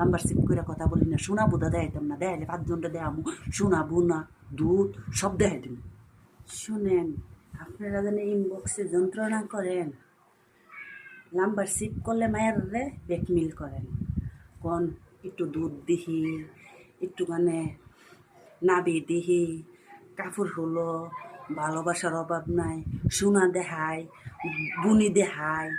Number save করে কথা বলি না। শোনা বুধা দেখাইতাম না। দেখাইলে পাঁচজনটা দেখামু শোনা বুনা, দুধ, সব দেখাই দিন শুনেন, আপনারা যেন ইনবক্সে যন্ত্রণা করেন। নাম্বার সিপ করলে মায়ের রে বেকমিল করেন। কোন, একটু দুধ দিহি একটু মানে নাবি দিহি কাপড় হলো, ভালোবাসার অভাব নাই, সোনা দেখায় বুনি দেখায়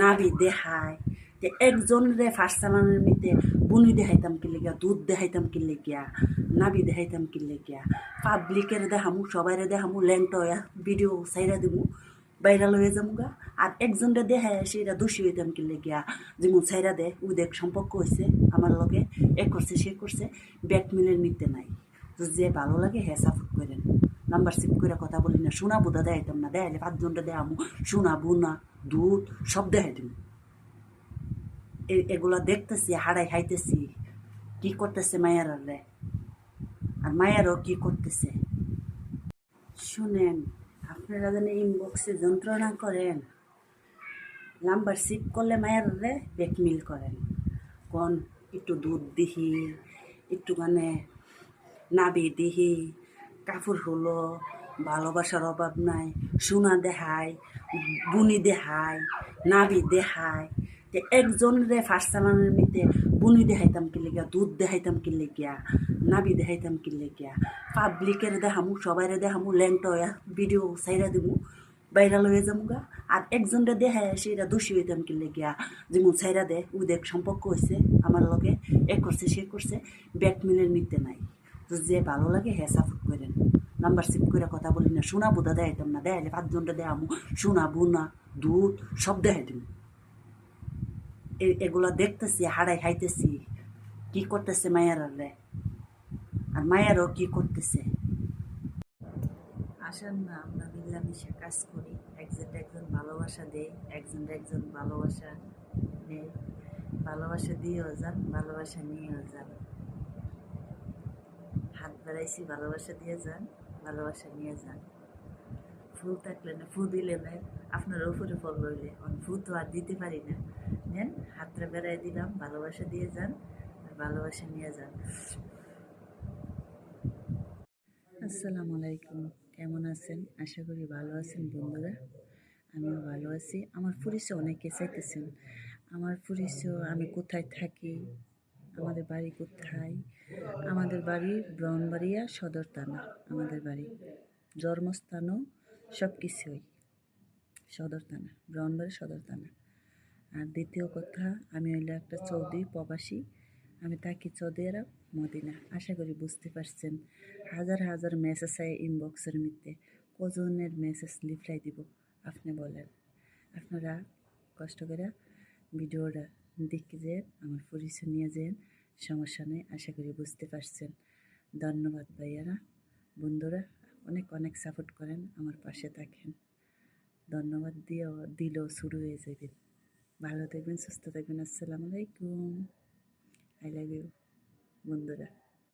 নাবি দেখায় যে একজন রে ফার্স্ট চালানোর মিতে বুনি দেখাইতাম কিলে গিয়া দুধ দেখাইতাম কিলে গিয়া নাবি দেখাইতাম কিলে গিয়া পাবলিকের দেখামু, সবাইরে দেখামু ল্যাংটয়া ভিডিও সাইরা দিমু বাইরা লয়ে যামু গা আর একজনরে দেখায় সেটা দোষী হইতাম কিলে গিয়া যেমন সাইরা দে ও দেখ সম্পর্ক হয়েছে আমার লগে, এ করছে, সে করছে ব্যাক মিলের মিতে নাই। তো যে ভালো লাগে হ্যাঁ সাপোর্ট করেন। নাম্বার সেভ করে কথা বলি না শোনা বুধা দেখাইতাম না, দেখাইলে পাঁচজনটা দেখামু শোনা বুনা দুধ, সব দেখাই দিমু। এ- এগুলা দেখতেছি হারাই খাইতেছি। কি করতেছে মায়ের রে আর মায়েরও কি করতেছে? শুনেন, আপনারা যেন ইনবক্সে যন্ত্রণা করেন। নাম্বার সিপ করলে মায়ের রে বেকমিল করেন। কোন, একটু দুধ দিহি একটু মানে নাবি দিহি কাপড় হলো, ভালোবাসার অভাব নাই, সোনা দেখায় বুনি দেখায় নাবি দেখায় যে একজন রে ফার্স্ট চালানোর মিতে বুনি দেখাইতাম কিলে গিয়া দুধ দেখাইতাম কিলে গিয়া নাবি দেখাইতাম কিলে গিয়া পাবলিকের দেখামু, সবাইরে দেখামু ল্যাংটয়া ভিডিও সাইরা দিমু বাইরা লয়ে যামু গা আর একজনটা দেখায় সেটা দোষী হইতাম কিলে গিয়া যেমন সাইরা দে ও দেখ সম্পর্ক হয়েছে আমার লগে এ করছে, সে করছে ব্যাক মিলের মিতে নাই। তো যে ভালো লাগে হ্যাঁ সাপোর্ট করেন। নাম্বার সেভ করে কথা বলি না শোনা বুধা দেখাইতাম না, দেখাইলে পাঁচজনটা দেখামু শোনা বুনা দুধ, সব দেখাই দিমু। এ- এগুলা দেখতেছি হারাই খাইতেছি। কি করতেছে মায়ের আর মায়েরও কি করতেছে? আসেন না, আমরা মিলামিশে কাজ করি। একজন একজন ভালোবাসা দেয়, একজন একজন ভালোবাসা নেই ভালোবাসা দিয়েও যান, ভালোবাসা নিয়েও যান। হাত বাড়াইছি, ভালোবাসা দিয়ে যান, ভালোবাসা নিয়ে যান। ফুল থাকলে না ফু দিলে না, আপনার উপরে ফল রইলে ফু তো আর দিতে পারি না। নেন হাতটা বেড়াই দিলাম, ভালোবাসা দিয়ে যান ভালোবাসা নিয়ে যান। আসসালামু আলাইকুম, কেমন আছেন? আশা করি ভালো আছেন বন্ধুরা। আমিও ভালো আছি। আমার পরিচয় অনেকে চাইতেছেন। আমার পরিচয়, আমি কোথায় থাকি? আমাদের বাড়ি কোথায়? আমাদের বাড়ি ব্রাহ্মণবাড়িয়া, সদর থানা। আমাদের বাড়ি জন্মস্থানও সব কিছুই সদর থানা ব্রাহ্মণবাড়ি সদর থানা। আর দ্বিতীয় কথা, আমি হইল একটা চৌধুরী প্রবাসী। আমি থাকি সৌদি আরব মদিনা। আশা করি বুঝতে পারছেন, হাজার হাজার মেসেজ আয় ইনবক্সের মধ্যে। কজনের মেসেজ লিফলাই দিব, আপনি বলেন। আপনারা কষ্ট করে ভিডিওটা দেখে যেন, আমার পরিচয় নিয়ে যেন, সমস্যা নেই, আশা করি বুঝতে পারছেন। ধন্যবাদ ভাইয়ারা। বন্ধুরা, অনেক অনেক সাপোর্ট করেন, আমার পাশে থাকেন। ধন্যবাদ দিয়েও, দিলেও শুরু হয়ে যাবে। ভালো থাকবেন সুস্থ থাকবেন। আসসালামু আলাইকুম। আই লাভ ইউ বন্ধুরা।